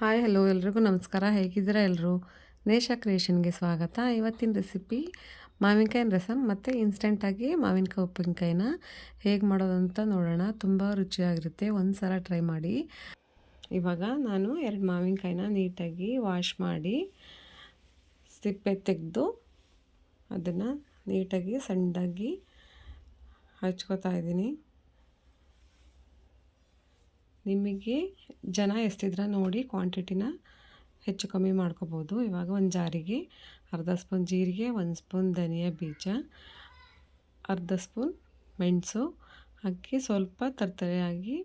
Hi, hello ಎಲ್ರಿಗೂ ನಮಸ್ಕಾರ. ಹೇಗಿದ್ದೀರಾ ಎಲ್ಲರೂ ನೇಷಾ ಕ್ರಿಯೇಷನ್ಗೆ ಸ್ವಾಗತ. ಇವತ್ತಿನ ರೆಸಿಪಿ ಮಾವಿನಕಾಯಿನ ರಸಮ್ ಮತ್ತು ಇನ್ಸ್ಟೆಂಟಾಗಿ ಮಾವಿನಕಾಯಿ ಉಪ್ಪಿನಕಾಯಿನ ಹೇಗೆ ಮಾಡೋದಂತ ನೋಡೋಣ. ತುಂಬ ರುಚಿಯಾಗಿರುತ್ತೆ. ಒಂದು ಸಲ ಟ್ರೈ ಮಾಡಿ. ಇವಾಗ ನಾನು ಎರಡು ಮಾವಿನಕಾಯಿನ ನೀಟಾಗಿ ವಾಶ್ ಮಾಡಿ ಸಿಪ್ಪೆ ತೆಗೆದು ಅದನ್ನು ನೀಟಾಗಿ ಸಣ್ಣದಾಗಿ ಹಚ್ಕೋತಾ ಇದ್ದೀನಿ. ನಿಮಗೆ ಜನ ಎಷ್ಟಿದ್ರೆ ನೋಡಿ ಕ್ವಾಂಟಿಟಿನ ಹೆಚ್ಚು ಕಮ್ಮಿ ಮಾಡ್ಕೋಬೋದು. ಇವಾಗ ಒಂದು ಜಾರಿಗೆ ಅರ್ಧ ಸ್ಪೂನ್ ಜೀರಿಗೆ, ಒಂದು ಸ್ಪೂನ್ ಧನಿಯಾ ಬೀಜ, ಅರ್ಧ ಸ್ಪೂನ್ ಮೆಣಸು ಹಾಕಿ ಸ್ವಲ್ಪ ತರತರಿಯಾಗಿ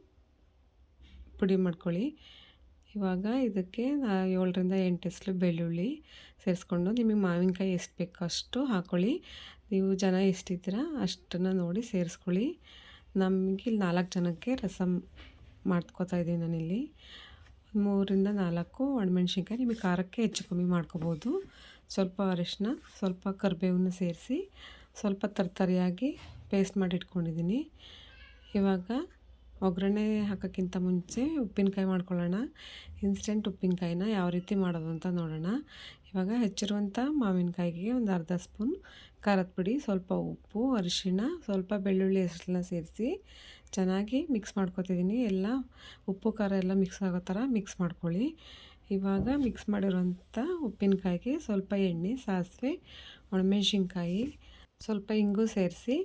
ಪುಡಿ ಮಾಡ್ಕೊಳ್ಳಿ. ಇವಾಗ ಇದಕ್ಕೆ ಏಳರಿಂದ ಎಂಟು ಎಸ್ಲು ಬೆಳ್ಳುಳ್ಳಿ ಸೇರಿಸ್ಕೊಂಡು ನಿಮಗೆ ಮಾವಿನಕಾಯಿ ಎಷ್ಟು ಬೇಕೋ ಅಷ್ಟು ಹಾಕ್ಕೊಳ್ಳಿ ನೀವು ಜನ ಎಷ್ಟಿದ್ದೀರಾ ಅಷ್ಟನ್ನು ನೋಡಿ ಸೇರಿಸ್ಕೊಳ್ಳಿ. ನಮಗೆ ನಾಲ್ಕು ಜನಕ್ಕೆ ರಸಮ್ ಮಾಡ್ಕೋತಾ ಇದ್ದೀನಿ ನಾನಿಲ್ಲಿ. ಮೂರಿಂದ ನಾಲ್ಕು ಒಣಮೆಣ್ಸಿನ್ಕಾಯಿ, ನಿಮಗೆ ಖಾರಕ್ಕೆ ಹೆಚ್ಚು ಕಮ್ಮಿ ಮಾಡ್ಕೋಬೋದು. ಸ್ವಲ್ಪ ಅರಿಶಿನ ಸ್ವಲ್ಪ ಕರಿಬೇವನ್ನ ಸೇರಿಸಿ ಸ್ವಲ್ಪ ತರ್ತರಿಯಾಗಿ ಪೇಸ್ಟ್ ಮಾಡಿ ಇಟ್ಕೊಂಡಿದ್ದೀನಿ. ಇವಾಗ ಒಗ್ಗರಣೆ ಹಾಕೋಕ್ಕಿಂತ ಮುಂಚೆ ಉಪ್ಪಿನಕಾಯಿ ಮಾಡ್ಕೊಳ್ಳೋಣ. ಇನ್ಸ್ಟೆಂಟ್ ಉಪ್ಪಿನಕಾಯಿನ ಯಾವ ರೀತಿ ಮಾಡೋದು ಅಂತ ನೋಡೋಣ. ಇವಾಗ ಹೆಚ್ಚಿರುವಂಥ ಮಾವಿನಕಾಯಿಗೆ ಒಂದು ಅರ್ಧ ಸ್ಪೂನ್ ಖಾರದ ಪುಡಿ, ಸ್ವಲ್ಪ ಉಪ್ಪು, ಅರಿಶಿಣ, ಸ್ವಲ್ಪ ಬೆಳ್ಳುಳ್ಳಿ ಹೆಸರನ್ನ ಸೇರಿಸಿ ಚೆನ್ನಾಗಿ ಮಿಕ್ಸ್ ಮಾಡ್ಕೊತಿದ್ದೀನಿ. ಎಲ್ಲ ಉಪ್ಪು, ಖಾರ ಎಲ್ಲ ಮಿಕ್ಸ್ ಆಗೋ ಥರ ಮಿಕ್ಸ್ ಮಾಡ್ಕೊಳ್ಳಿ. ಇವಾಗ ಮಿಕ್ಸ್ ಮಾಡಿರುವಂಥ ಉಪ್ಪಿನಕಾಯಿಗೆ ಸ್ವಲ್ಪ ಎಣ್ಣೆ, ಸಾಸಿವೆ, ಒಣಮೆಣ್ಸಿನ್ಕಾಯಿ, ಸ್ವಲ್ಪ ಇಂಗು ಸೇರಿಸಿ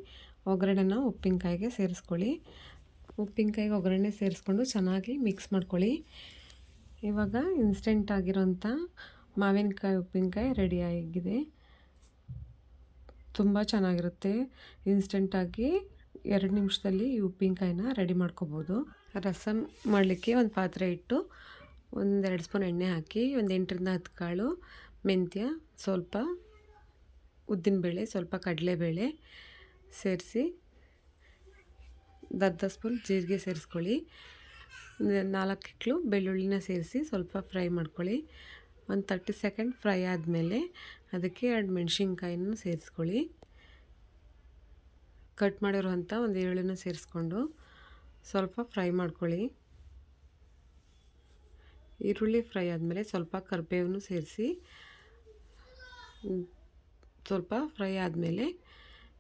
ಒಗ್ಗರಣೆನ ಉಪ್ಪಿನಕಾಯಿಗೆ ಸೇರಿಸ್ಕೊಳ್ಳಿ. ಉಪ್ಪಿನಕಾಯಿಗೆ ಒಗ್ಗರಣೆ ಸೇರಿಸ್ಕೊಂಡು ಚೆನ್ನಾಗಿ ಮಿಕ್ಸ್ ಮಾಡ್ಕೊಳ್ಳಿ. ಇವಾಗ ಇನ್ಸ್ಟೆಂಟ್ ಆಗಿರೋಂಥ ಮಾವಿನಕಾಯಿ ಉಪ್ಪಿನಕಾಯಿ ರೆಡಿಯಾಗಿದೆ ತುಂಬ ಚೆನ್ನಾಗಿರುತ್ತೆ. ಇನ್ಸ್ಟೆಂಟಾಗಿ ಎರಡು ನಿಮಿಷದಲ್ಲಿ ಈ ಉಪ್ಪಿನಕಾಯಿನ ರೆಡಿ ಮಾಡ್ಕೋಬೋದು. ರಸಮ್ ಮಾಡಲಿಕ್ಕೆ ಒಂದು ಪಾತ್ರೆ ಇಟ್ಟು ಒಂದೆರಡು ಸ್ಪೂನ್ ಎಣ್ಣೆ ಹಾಕಿ ಒಂದು ಎಂಟರಿಂದ ಹತ್ತು ಕಾಳು ಮೆಂತ್ಯ, ಸ್ವಲ್ಪ ಉದ್ದಿನಬೇಳೆ, ಸ್ವಲ್ಪ ಕಡಲೆಬೇಳೆ ಸೇರಿಸಿ ಅರ್ಧ ಸ್ಪೂನ್ ಜೀರಿಗೆ ಸೇರಿಸ್ಕೊಳ್ಳಿ. ನಾಲ್ಕು ಇಟ್ಲು ಬೆಳ್ಳುಳ್ಳಿನ ಸೇರಿಸಿ ಸ್ವಲ್ಪ ಫ್ರೈ ಮಾಡ್ಕೊಳ್ಳಿ. ಒಂದು ತರ್ಟಿ ಸೆಕೆಂಡ್ ಫ್ರೈ ಆದಮೇಲೆ ಅದಕ್ಕೆ ಎರಡು ಮೆಣಸಿನ್ಕಾಯಿನೂ ಸೇರಿಸ್ಕೊಳ್ಳಿ. ಕಟ್ ಮಾಡಿರುವಂಥ ಒಂದು ಈರುಳ್ಳಿನ ಸೇರಿಸ್ಕೊಂಡು ಸ್ವಲ್ಪ ಫ್ರೈ ಮಾಡ್ಕೊಳ್ಳಿ. ಈರುಳ್ಳಿ ಫ್ರೈ ಆದಮೇಲೆ ಸ್ವಲ್ಪ ಕರಿಬೇವನ್ನು ಸೇರಿಸಿ ಸ್ವಲ್ಪ ಫ್ರೈ ಆದಮೇಲೆ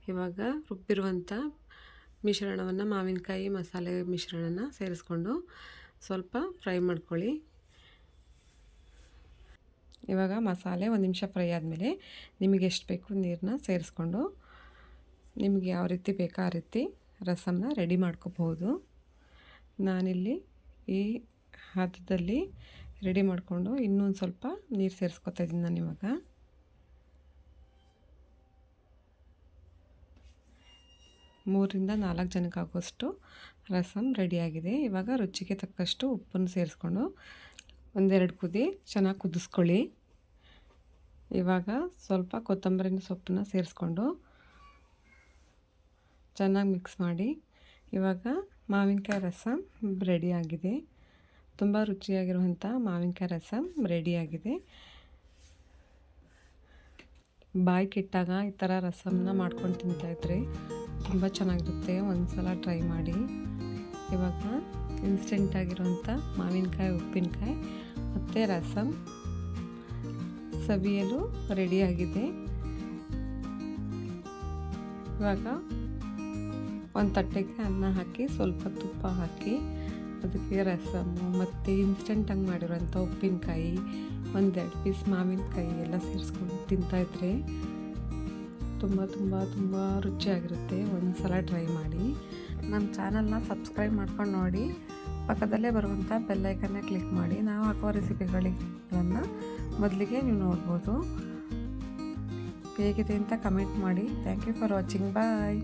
ಇವಾಗ ರುಬ್ಬಿರುವಂಥ ಮಿಶ್ರಣವನ್ನು ಮಾವಿನಕಾಯಿ ಮಸಾಲೆ ಮಿಶ್ರಣನ ಸೇರಿಸ್ಕೊಂಡು ಸ್ವಲ್ಪ ಫ್ರೈ ಮಾಡ್ಕೊಳ್ಳಿ. ಇವಾಗ ಮಸಾಲೆ ಒಂದು ನಿಮಿಷ ಫ್ರೈ ಆದಮೇಲೆ ನಿಮಗೆ ಎಷ್ಟು ಬೇಕು ನೀರನ್ನ ಸೇರಿಸ್ಕೊಂಡು ನಿಮಗೆ ಯಾವ ರೀತಿ ಬೇಕೋ ಆ ರೀತಿ ರಸಮನ್ನ ರೆಡಿ ಮಾಡ್ಕೋಬಹುದು. ನಾನಿಲ್ಲಿ ಈ ಹದದಲ್ಲಿ ರೆಡಿ ಮಾಡಿಕೊಂಡು ಇನ್ನೊಂದು ಸ್ವಲ್ಪ ನೀರು ಸೇರಿಸ್ಕೊತಾ ಇದ್ದೀನಿ ನಾನು ಇವಾಗ. ಮೂರರಿಂದ ನಾಲ್ಕು ಜನಕ್ಕೆ ಆಗೋಷ್ಟು ರಸಮ್ ರೆಡಿಯಾಗಿದೆ. ಇವಾಗ ರುಚಿಗೆ ತಕ್ಕಷ್ಟು ಉಪ್ಪನ್ನು ಸೇರಿಸ್ಕೊಂಡು ಒಂದೆರಡು ಕುದಿ ಚೆನ್ನಾಗಿ ಕುದಿಸ್ಕೊಳ್ಳಿ. ಇವಾಗ ಸ್ವಲ್ಪ ಕೊತ್ತಂಬರಿನ ಸೊಪ್ಪನ್ನ ಸೇರಿಸ್ಕೊಂಡು ಚೆನ್ನಾಗಿ ಮಿಕ್ಸ್ ಮಾಡಿ ಇವಾಗ ಮಾವಿನಕಾಯಿ ರಸಮ್ ರೆಡಿಯಾಗಿದೆ. ತುಂಬ ರುಚಿಯಾಗಿರುವಂಥ ಮಾವಿನಕಾಯಿ ರಸಮ್ ರೆಡಿಯಾಗಿದೆ. ಬಾಯಿ ಕೆಟ್ಟಾಗ ಈ ಥರ ರಸಮನ್ನ ಮಾಡ್ಕೊಂಡು ತಿಂತಾಯಿದ್ರೆ ತುಂಬ ಚೆನ್ನಾಗಿರುತ್ತೆ ಒಂದು ಸಲ ಟ್ರೈ ಮಾಡಿ. ಇವಾಗ ಇನ್ಸ್ಟೆಂಟ್ ಆಗಿರುವಂಥ ಮಾವಿನಕಾಯಿ, ಉಪ್ಪಿನಕಾಯಿ ಮತ್ತು ರಸಮ್ ಸವಿಯಲು ರೆಡಿಯಾಗಿದೆ ಇವಾಗ ಒಂದು ತಟ್ಟೆಗೆ ಅನ್ನ ಹಾಕಿ, ಸ್ವಲ್ಪ ತುಪ್ಪ ಹಾಕಿ, ಅದಕ್ಕೆ ರಸಮು ಮತ್ತು ಇನ್ಸ್ಟೆಂಟಾಗಿ ಮಾಡಿರೋಂಥ ಉಪ್ಪಿನಕಾಯಿ, ಒಂದೆರಡು ಪೀಸ್ ಮಾವಿನಕಾಯಿ ಎಲ್ಲ ಸೇರಿಸ್ಕೊಂಡು ತಿಂತಾಯಿದ್ರೆ ತುಂಬ ತುಂಬ ತುಂಬ ರುಚಿಯಾಗಿರುತ್ತೆ. ಒಂದು ಸಲ ಟ್ರೈ ಮಾಡಿ. ನಮ್ಮ ಚಾನಲ್ನ ಸಬ್ಸ್ಕ್ರೈಬ್ ಮಾಡ್ಕೊಂಡು ನೋಡಿ. ಪಕ್ಕದಲ್ಲೇ ಬರುವಂಥ ಬೆಲ್ಲೈಕನ್ನೇ ಕ್ಲಿಕ್ ಮಾಡಿ. ನಾವು ಹಾಕುವ ರೆಸಿಪಿಗಳನ್ನು ಮೊದಲಿಗೆ ನೀವು ನೋಡ್ಬೋದು. ಹೇಗಿದೆ ಅಂತ ಕಮೆಂಟ್ ಮಾಡಿ. Thank you for watching. Bye.